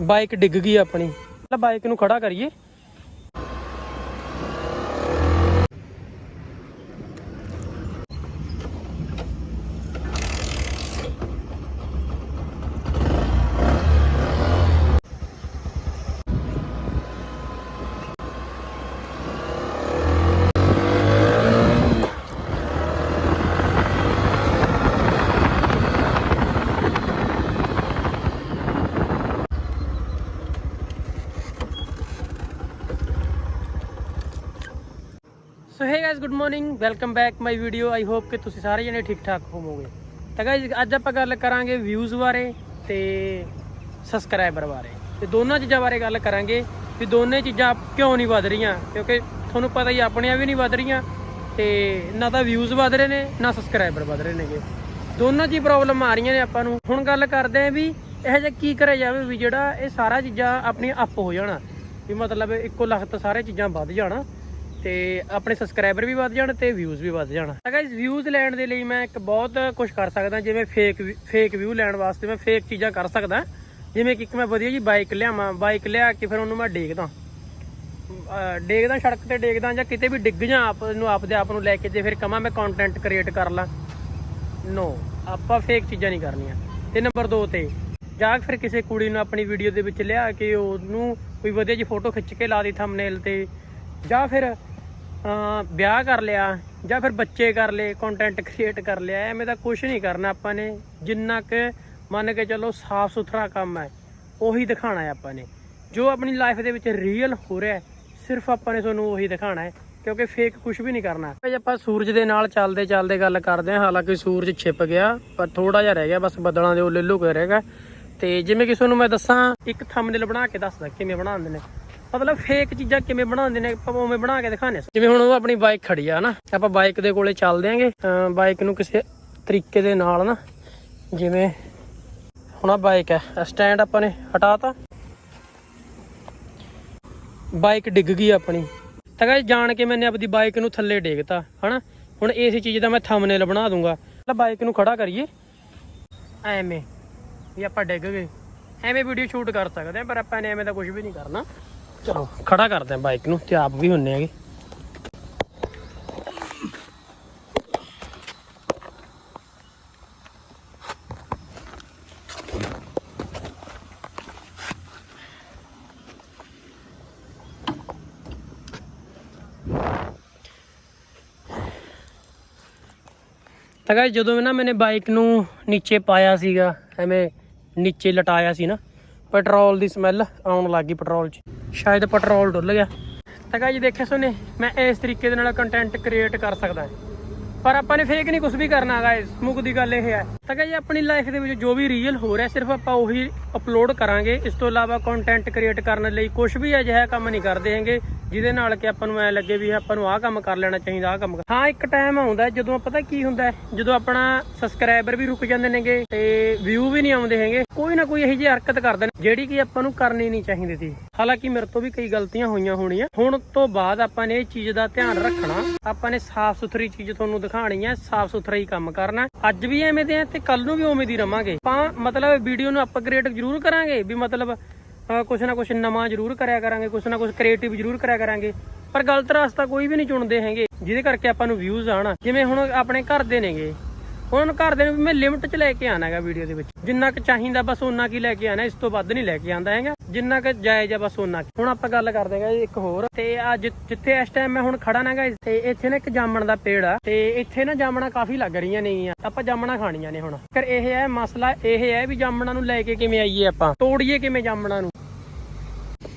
Bike ਡਿੱਗ ਗਈ ਆਪਣੀ। ਪਹਿਲਾਂ ਬਾਈਕ ਨੂੰ ਖੜਾ ਕਰੀਏ। So hey guys good morning welcome back my video I hope ਕਿ ਤੁਸੀਂ ਸਾਰੇ ਜਣੇ ਠੀਕ ਠਾਕ ਹੋਵੋਗੇ। ਤਾਂ ਗਾਇਸ ਅੱਜ ਆਪਾਂ ਗੱਲ ਕਰਾਂਗੇ ਵਿਊਜ਼ ਬਾਰੇ ਤੇ ਸਬਸਕ੍ਰਾਈਬਰ ਬਾਰੇ। ਤੇ ਦੋਨਾਂ ਚੀਜ਼ਾਂ ਬਾਰੇ ਗੱਲ ਕਰਾਂਗੇ ਵੀ ਦੋਨੇ ਚੀਜ਼ਾਂ ਕਿਉਂ ਨਹੀਂ ਵਧ ਰਹੀਆਂ। ਕਿਉਂਕਿ ਤੁਹਾਨੂੰ ਪਤਾ ਹੀ ਆਪਣੀਆਂ ਵੀ ਨਹੀਂ ਵਧ ਰਹੀਆਂ ਤੇ ਨਾ ਤਾਂ ਵਿਊਜ਼ ਵਧ ਰਹੇ ਨੇ, ਨਾ ਸਬਸਕ੍ਰਾਈਬਰ ਵਧ ਰਹੇ ਨੇਗੇ। ਦੋਨਾਂ 'ਚ ਹੀ ਪ੍ਰੋਬਲਮ ਆ ਰਹੀਆਂ ਨੇ ਆਪਾਂ ਨੂੰ। ਹੁਣ ਗੱਲ ਕਰਦੇ ਆਂ ਵੀ ਇਹ ਜਿਹਾ ਕੀ ਕਰਿਆ ਜਾਵੇ ਵੀ ਜਿਹੜਾ ਇਹ ਸਾਰਾ ਚੀਜ਼ਾਂ ਆਪਣੀਆਂ ਅਪ ਹੋ ਜਾਣਾ। ਵੀ ਮਤਲਬ ਇੱਕੋ ਲਖਤ ਸਾਰੇ ਚੀਜ਼ਾਂ ਵੱਧ ਜਾਣਾ। ਤੇ ਆਪਣੇ ਸਬਸਕ੍ਰਾਈਬਰ ਵੀ ਵੱਧ ਜਾਣ ਤੇ ਵਿਊਜ਼ ਵੀ ਵੱਧ ਜਾਣ। ਤਾਂ ਗਾਇਸ ਵਿਊਜ਼ ਲੈਣ ਦੇ ਲਈ ਮੈਂ ਇੱਕ ਬਹੁਤ ਕੁਝ ਕਰ ਸਕਦਾ, ਜਿਵੇਂ ਫੇਕ ਫੇਕ ਵਿਊ ਲੈਣ ਵਾਸਤੇ ਮੈਂ ਫੇਕ ਚੀਜ਼ਾਂ ਕਰ ਸਕਦਾ। ਜਿਵੇਂ ਕਿ ਇੱਕ ਮੈਂ ਵਧੀਆ ਜੀ ਬਾਈਕ ਲਿਆਵਾਂ ਬਾਈਕ ਲਿਆ ਕੇ ਫਿਰ ਉਹਨੂੰ ਮੈਂ ਡੇਗਦਾ। ਅਹ ਡੇਗਦਾ ਸੜਕ ਤੇ ਡੇਗਦਾ ਜਾਂ ਕਿਤੇ ਵੀ ਡਿੱਗ ਜਾਂ ਆਪ ਨੂੰ ਆਪਦੇ ਆਪ ਨੂੰ ਲੈ ਕੇ ਜੇ ਫਿਰ ਕਮਾਂ ਮੈਂ ਕੰਟੈਂਟ ਕ੍ਰੀਏਟ ਕਰ ਲਾਂ। ਨੋ ਆਪਾਂ ਫੇਕ ਚੀਜ਼ਾਂ ਨਹੀਂ ਕਰਨੀਆਂ। ਤੇ ਨੰਬਰ 2 ਤੇ, ਜਾਂ ਫਿਰ ਕਿਸੇ ਕੁੜੀ ਨੂੰ ਆਪਣੀ ਵੀਡੀਓ ਦੇ ਵਿੱਚ ਲਿਆ ਕੇ ਉਹਨੂੰ ਕੋਈ ਵਧੀਆ ਜੀ ਫੋਟੋ ਖਿੱਚ ਕੇ ਲਾ ਦੀ ਥੰਬਨੇਲ ਤੇ, ਜਾਂ ਫਿਰ ਵਿਆਹ ਕਰ ਲਿਆ ਜਾਂ ਫਿਰ ਬੱਚੇ ਕਰ ਲਏ ਕੰਟੈਂਟ ਕ੍ਰੀਏਟ ਕਰ ਲਿਆ, ਐਵੇਂ ਦਾ ਕੁਝ ਨਹੀਂ ਕਰਨਾ ਆਪਾਂ ਨੇ। ਜਿੰਨਾ ਕਿ ਮੰਨ ਕੇ ਚੱਲੋ ਸਾਫ਼ ਸੁਥਰਾ ਕੰਮ ਹੈ, ਉਹੀ ਦਿਖਾਣਾ ਹੈ ਆਪਾਂ ਨੇ। ਜੋ ਆਪਣੀ ਲਾਈਫ ਦੇ ਵਿੱਚ ਰੀਅਲ ਹੋ ਰਿਹਾ ਸਿਰਫ ਆਪਾਂ ਨੇ ਤੁਹਾਨੂੰ ਉਹੀ ਦਿਖਾਣਾ ਹੈ, ਕਿਉਂਕਿ ਫੇਕ ਕੁਝ ਵੀ ਨਹੀਂ ਕਰਨਾ। ਭਾਈ ਆਪਾਂ ਸੂਰਜ ਦੇ ਨਾਲ ਚੱਲਦੇ ਚੱਲਦੇ ਗੱਲ ਕਰਦੇ ਹਾਂ, ਹਾਲਾਂਕਿ ਸੂਰਜ ਛਿਪ ਗਿਆ, ਪਰ ਥੋੜਾ ਜਿਹਾ ਰਹਿ ਗਿਆ, ਬਸ ਬੱਦਲਾਂ ਦੇ ਉੱਲੇ ਲੁਕੇ ਰਹਿ ਗਿਆ। ਤੇ ਜਿਵੇਂ ਕਿ ਤੁਹਾਨੂੰ ਮੈਂ ਦੱਸਾਂ, ਇੱਕ ਥੰਬਨੇਲ ਬਣਾ ਕੇ ਦੱਸਦਾ, ਕਿਵੇਂ ਬਣਾਉਂਦੇ ਨੇ। ਮਤਲਬ ਫੇਕ ਚੀਜ਼ਾਂ ਕਿਵੇਂ ਬਣਾਉਂਦੇ ਨੇ, ਆਪਾਂ ਉਵੇਂ ਬਣਾ ਕੇ ਦਿਖਾਣੇ ਜਿਵੇਂ ਹੁਣ ਉਹ ਆਪਣੀ ਬਾਈਕ ਖੜੀ ਆ ਨਾ, ਆਪਾਂ ਬਾਈਕ ਦੇ ਕੋਲੇ ਚੱਲਦੇ ਆਂਗੇ ਬਾਈਕ ਨੂੰ ਕਿਸੇ ਤਰੀਕੇ ਦੇ ਨਾਲ ਨਾ, ਜਿਵੇਂ ਹੁਣ ਆ ਬਾਈਕ ਹੈ ਸਟੈਂਡ ਆਪਾਂ ਨੇ ਹਟਾਤਾ। ਬਾਈਕ ਡਿੱਗ ਗਈ ਆਪਣੀ। ਤਾਂ ਗਾਇਸ ਜਾਣ ਕੇ ਮੈਨੇ ਆਪਦੀ ਬਾਈਕ ਨੂੰ ਥੱਲੇ ਡੇਗਤਾ, ਹਨਾ? ਹੁਣ ਇਸ ਚੀਜ਼ ਦਾ ਮੈਂ ਥੰਬਨੇਲ ਬਣਾ ਦੂੰਗਾ। ਪਹਿਲਾਂ ਬਾਈਕ ਨੂੰ ਖੜਾ ਕਰੀਏ। ਐਵੇਂ, ਵੀ ਆਪਾਂ ਡਿੱਗ ਗਏ। ਐਵੇਂ ਵੀਡੀਓ ਸ਼ੂਟ ਕਰ ਸਕਦੇ ਆ, ਪਰ ਆਪਾਂ ਨੇ ਐਵੇਂ ਦਾ ਕੁਝ ਵੀ ਨਹੀਂ ਕਰਨਾ। ਚਲੋ, ਖੜਾ ਕਰਦੇ ਆ ਬਾਈਕ ਨੂੰ, ਤੇ ਆਪ ਵੀ ਹੁੰਨੇ ਆਗੇ ਤਾਂ ਗਾਇਸ ਜਦੋਂ ਨਾ ਮੈਨੇ ਬਾਈਕ ਨੂੰ ਨੀਚੇ ਪਾਇਆ ਸੀਗਾ, ਐਵੇਂ ਨੀਚੇ ਲਟਾਇਆ ਸੀ ਨਾ ਪੈਟਰੋਲ ਦੀ ਸਮੈਲ ਆਉਣ ਲੱਗੀ ਪੈਟਰੋਲ 'ਚ। ਸ਼ਾਇਦ ਪੈਟਰੋਲ ਡੁੱਲ ਗਿਆ ਤਾਂ ਗਾਇਸ ਦੇਖਿਆ ਸੋਨੇ ਮੈਂ ਇਸ ਤਰੀਕੇ ਦੇ ਨਾਲ ਕੰਟੈਂਟ ਕ੍ਰੀਏਟ ਕਰ ਸਕਦਾ ਪਰ ਆਪਾਂ ਨੇ ਫੇਕ ਨਹੀਂ ਕੁਝ ਵੀ ਕਰਨਾ ਗਾਇਸ ਮੁੱਕ ਦੀ ਗੱਲ ਇਹ ਹੈ ਤਾਂ ਗਾਇਸ ਆਪਣੀ ਲਾਈਫ ਦੇ ਵਿੱਚ ਜੋ ਵੀ ਰੀਅਲ ਹੋ ਰਿਹਾ, ਸਿਰਫ ਆਪਾਂ ਉਹੀ ਅਪਲੋਡ ਕਰਾਂਗੇ। ਇਸ ਤੋਂ ਇਲਾਵਾ ਕੰਟੈਂਟ ਕ੍ਰੀਏਟ ਕਰਨ ਲਈ ਕੁਝ ਵੀ ਅਜਿਹਾ ਕੰਮ ਨਹੀਂ ਕਰਦੇ ਹੈਗੇ, ਜਿਹਦੇ ਨਾਲ ਕਿ ਆਪਾਂ ਨੂੰ ਐ ਲੱਗੇ ਵੀ ਆਪਾਂ ਨੂੰ ਆਹ ਕੰਮ ਕਰ ਲੈਣਾ ਚਾਹੀਦਾ, ਆਹ ਕੰਮ ਹਾਂ, ਇੱਕ ਟਾਈਮ ਆਉਂਦਾ ਜਦੋਂ ਪਤਾ ਕੀ ਹੁੰਦਾ ਜਦੋਂ ਆਪਣਾ ਸਬਸਕ੍ਰਾਈਬਰ ਵੀ ਰੁਕ ਜਾਂਦੇ ਨੇਗੇ ਤੇ ਵਿਊ ਵੀ ਨਹੀਂ ਆਉਂਦੇ ਹੈਗੇ, ਕੋਈ ਨਾ ਕੋਈ ਇਹੋ ਜਿਹੀ ਹਰਕਤ ਕਰਦੇ ਨੇ, ਜਿਹੜੀ ਕਿ ਆਪਾਂ ਨੂੰ ਕਰਨੀ ਨਹੀਂ ਚਾਹੀਦੀ ਸੀ। ਹਾਲਾਂਕਿ ਮੇਰੇ ਤੋਂ ਵੀ ਕਈ ਗਲਤੀਆਂ ਹੋਈਆਂ ਹੋਣੀਆਂ। ਹੁਣ ਤੋਂ ਬਾਅਦ ਆਪਾਂ ਨੇ ਇਹ ਚੀਜ਼ ਦਾ ਧਿਆਨ ਰੱਖਣਾ। ਆਪਾਂ ਨੇ ਸਾਫ਼ ਸੁਥਰੀ ਚੀਜ਼ ਤੁਹਾਨੂੰ ਦਿਖਾਣੀ ਹੈ ਸਾਫ਼ ਸੁਥਰਾ ਹੀ ਕੰਮ ਕਰਨਾ। ਅੱਜ ਵੀ ਐਵੇਂ ਦੇ ਆ ਤੇ ਕੱਲ ਨੂੰ ਵੀ ਉਵੇਂ ਦੀ ਰਵਾਂਗੇ। ਆਪਾਂ ਮਤਲਬ ਵੀਡੀਓ ਨੂੰ ਅਪਗ੍ਰੇਡ ਜ਼ਰੂਰ ਕਰਾਂਗੇ ਵੀ ਮਤਲਬ ਕੁਛ ਨਾ ਕੁਛ ਨਵਾਂ ਜ਼ਰੂਰ ਕਰਿਆ ਕਰਾਂਗੇ, ਕੁਛ ਨਾ ਕੁਛ ਕ੍ਰੀਏਟਿਵ ਜ਼ਰੂਰ ਕਰਿਆ ਕਰਾਂਗੇ। ਪਰ ਗਲਤ ਰਸਤਾ ਕੋਈ ਵੀ ਨਹੀਂ ਚੁਣਦੇ ਹੈਗੇ, ਜਿਹਦੇ ਕਰਕੇ ਆਪਾਂ ਨੂੰ ਵਿਊਜ਼ ਆਣ ਜਿਵੇਂ ਹੁਣ ਆਪਣੇ ਘਰ ਦੇ ਨੇਗੇ ਹੁਣ ਨੂੰ ਘਰ ਦੇ ਨੂੰ ਮੈਂ ਲਿਮਟ 'ਚ ਲੈ ਕੇ ਆਣਾ ਹੈਗਾ ਵੀਡੀਓ ਦੇ ਵਿੱਚ। ਜਿੰਨਾ ਕੁ ਚਾਹੀਦਾ ਬਸ ਉਹਨਾਂ ਕੀ ਲੈ ਕੇ ਆਣਾ ਇਸ ਤੋਂ ਵੱਧ ਨਹੀਂ ਲੈ ਕੇ ਆਂਦਾ ਹੈਗਾ। ਜਿੰਨਾ ਕੁ ਜਾਇਜ਼ ਆ ਬਸ ਉਹਨਾਂ ਕੁ। ਹੁਣ ਆਪਾਂ ਗੱਲ ਕਰਦੇ ਹੈਗਾ ਇੱਕ ਹੋਰ। ਤੇ ਆ ਜਿੱਥੇ ਇਸ ਟਾਈਮ ਮੈਂ ਹੁਣ ਖੜਾ ਨਾਗਾ ਤੇ ਇੱਥੇ ਨਾ ਇੱਕ ਜਾਮਣ ਦਾ ਪੇੜ ਆ। ਤੇ ਇੱਥੇ ਨਾ ਜਾਮਣਾ ਕਾਫੀ ਲੱਗ ਰਹੀਆਂ ਨੇਗੀਆਂ। ਆਪਾਂ ਜਾਮਣਾ ਖਾਣੀਆਂ ਨੇ ਹੁਣ। ਫਿਰ ਇਹ ਹੈ ਮਸਲਾ, ਇਹ ਹੈ ਵੀ ਜਾਮਣਾ ਨੂੰ ਲੈ ਕੇ ਕਿਵੇਂ ਆਈਏ ਆਪਾਂ? ਤੋੜੀਏ ਕਿਵੇਂ ਜਾਮਣਾ ਨੂੰ?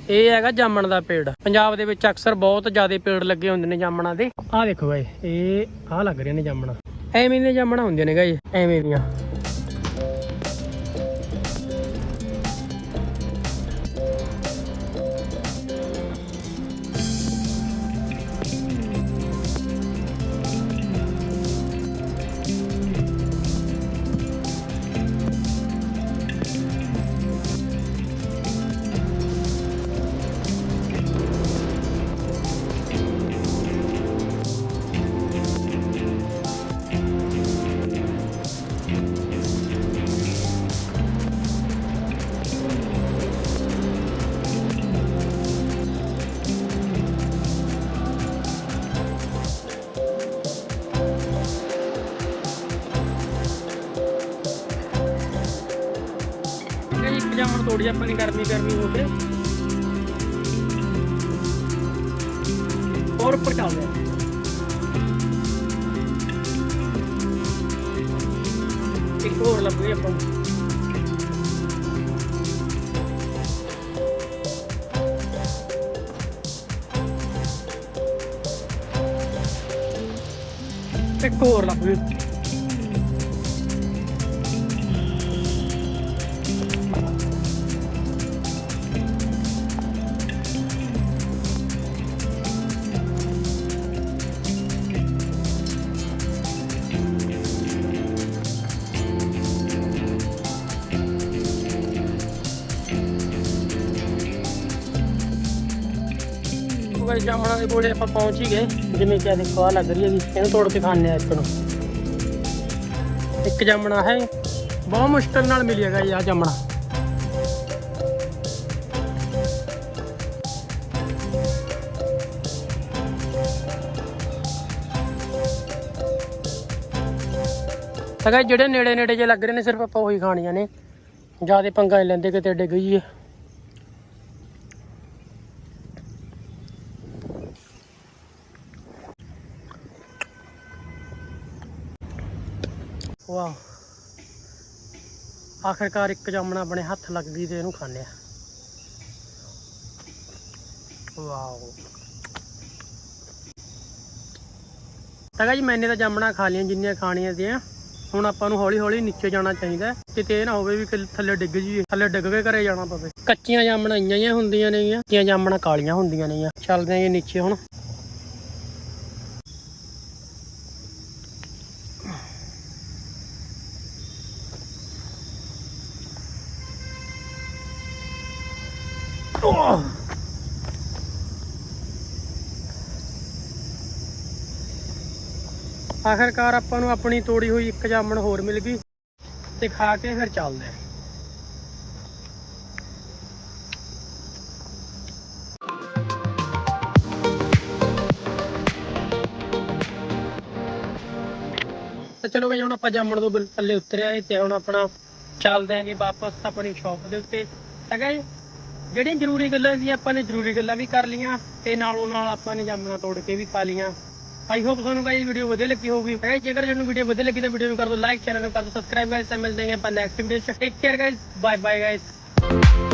ਇਹ ਹੈਗਾ ਜਾਮਣ ਦਾ ਪੇੜ। ਪੰਜਾਬ ਦੇ ਵਿੱਚ ਅਕਸਰ ਬਹੁਤ ਜ਼ਿਆਦਾ ਪੇੜ ਲੱਗੇ ਹੁੰਦੇ ਨੇ ਜਾਮਣਾ ਦੇ। ਆਹ ਦੇਖੋ ਗਾਇ ਇਹ ਆਹ ਲੱਗ ਰਹੇ ਨੇ ਜਾਮਣਾ। ਐਵੇਂ ਦੀਆਂ ਜਾਮਣਾ ਹੁੰਦੀਆਂ ਨੇ ਗਾਇ ਐਵੇਂ ਦੀਆਂ। ਜਾਮਣ ਤੋੜੀ ਆਪਾਂ ਨੇ ਗਰਮੀ ਗਰਮੀ ਹੋ ਕੇ। ਹੋਰ ਉੱਪਰ ਚੱਲਦੇ ਆ। ਇੱਕ ਹੋਰ ਲੱਭੀ ਆਪਾਂ। ਇੱਕ ਹੋਰ ਲੱਭ। ਗਈ ਜਾਮਣਾ ਦੇ ਕੋਲੇ ਆਪਾਂ ਪਹੁੰਚ ਹੀ ਗਏ। ਜਿਵੇਂ ਕਿ ਦੇਖੋ ਆ ਲੱਗ ਰਹੀ ਹੈਗੀ, ਇਹਨੂੰ ਤੋੜ ਕੇ ਖਾਣੇ ਆ ਇੱਕ ਨੂੰ। ਇੱਕ ਜਾਮਣਾ ਹੈ, ਬਹੁਤ ਮੁਸ਼ਕਲ ਨਾਲ ਮਿਲੀ ਹੈਗਾ ਇਹ ਆ ਜਾਮਣਾ। ਤਾਂ ਜਿਹੜੇ ਨੇੜੇ ਨੇੜੇ ਜੇ ਲੱਗ ਰਹੇ ਨੇ, ਸਿਰਫ ਆਪਾਂ ਉਹੀ ਖਾਣੀਆਂ ਨੇ। ਜਿਆਦੇ ਪੰਗਾ ਨਹੀਂ ਲੈਂਦੇ, ਕਿਤੇ ਡਿੱਗ ਗਈ ਵਾਹ। ਆਖਰਕਾਰ ਇੱਕ ਜਾਮਣਾ ਆਪਣੇ ਹੱਥ ਲੱਗ ਗਈ ਤੇ ਇਹਨੂੰ ਖਾਣੇ ਆ। ਵਾਓ। ਤਾਂ ਜੀ ਮੈਨੇ ਤਾਂ ਜਾਮਣਾ ਖਾ ਲੀਆਂ ਜਿੰਨੀਆਂ ਖਾਣੀਆਂ ਸੀਆਂ। ਹੁਣ ਆਪਾਂ ਨੂੰ ਹੌਲੀ ਹੌਲੀ ਨੀਚੇ ਜਾਣਾ ਚਾਹੀਦਾ ਕਿਤੇ ਇਹ ਨਾ ਹੋਵੇ ਵੀ ਥੱਲੇ ਡਿੱਗ ਜੀ ਥੱਲੇ ਡਿੱਗ ਕੇ ਘਰੇ ਜਾਣਾ ਪਵੇ। ਕੱਚੀਆਂ ਜਾਮਣਾਂ ਇਆਂ ਹੁੰਦੀਆਂ ਨੇਗੀਆਂ ਕੱਚੀਆਂ ਜਾਮਣਾਂ ਕਾਲੀਆਂ ਹੁੰਦੀਆਂ ਨੇਗੀਆਂ। ਚੱਲਦੇ ਆਂ ਜੀ ਨੀਚੇ ਹੁਣ। ਆਖਰਕਾਰ ਆਪਾਂ ਨੂੰ ਆਪਣੀ ਤੋੜੀ ਹੋਈ ਇੱਕ ਜਾਮਣ ਹੋਰ ਮਿਲ ਗਈ ਤੇ ਖਾ ਕੇ ਫਿਰ ਚੱਲਦੇ ਆਂ। ਤਾਂ ਚਲੋ ਬਈ, ਹੁਣ ਆਪਾਂ ਜਾਮਣ ਤੋਂ ਬਿਲ ਥੱਲੇ ਉਤਰਿਆ ਤੇ ਹੁਣ ਆਪਣਾ ਚੱਲਦੇ ਆਂਗੇ ਵਾਪਸ ਆਪਣੀ ਸ਼ਾਪ ਦੇ ਉੱਤੇ ਹੈਗਾ ਜੀ ਜਿਹੜੀਆਂ ਜ਼ਰੂਰੀ ਗੱਲਾਂ ਸੀ, ਆਪਾਂ ਨੇ ਜ਼ਰੂਰੀ ਗੱਲਾਂ ਵੀ ਕਰ ਲਈਆਂ ਤੇ ਨਾਲੋਂ ਨਾਲ ਆਪਾਂ ਨੇ ਜਾਮਣਾ ਤੋੜ ਕੇ ਵੀ ਪਾ ਲਈਆਂ। ਆਈ ਹੋਪ ਤੁਹਾਨੂੰ ਗਾਇਸ ਵੀਡੀਓ ਵਧੀਆ ਲੱਗੀ ਹੋਊਗੀ। ਗਾਇਸ ਜੇਕਰ ਤੁਹਾਨੂੰ ਵੀਡੀਓ ਵਧੀਆ ਲੱਗੀ ਤਾਂ ਵੀਡੀਓ ਨੂੰ ਕਰ ਦਿਓ ਲਾਈਕ ਚੈਨਲ ਨੂੰ ਕਰ ਦਿਓ ਸਬਸਕ੍ਰਾਈਬ ਗਾਇਸ ਮਿਲਦੇ ਹਾਂ ਆਪਾਂ ਨੈਕਸਟ ਵੀਡੀਓ ਚ। Take care guys bye bye guys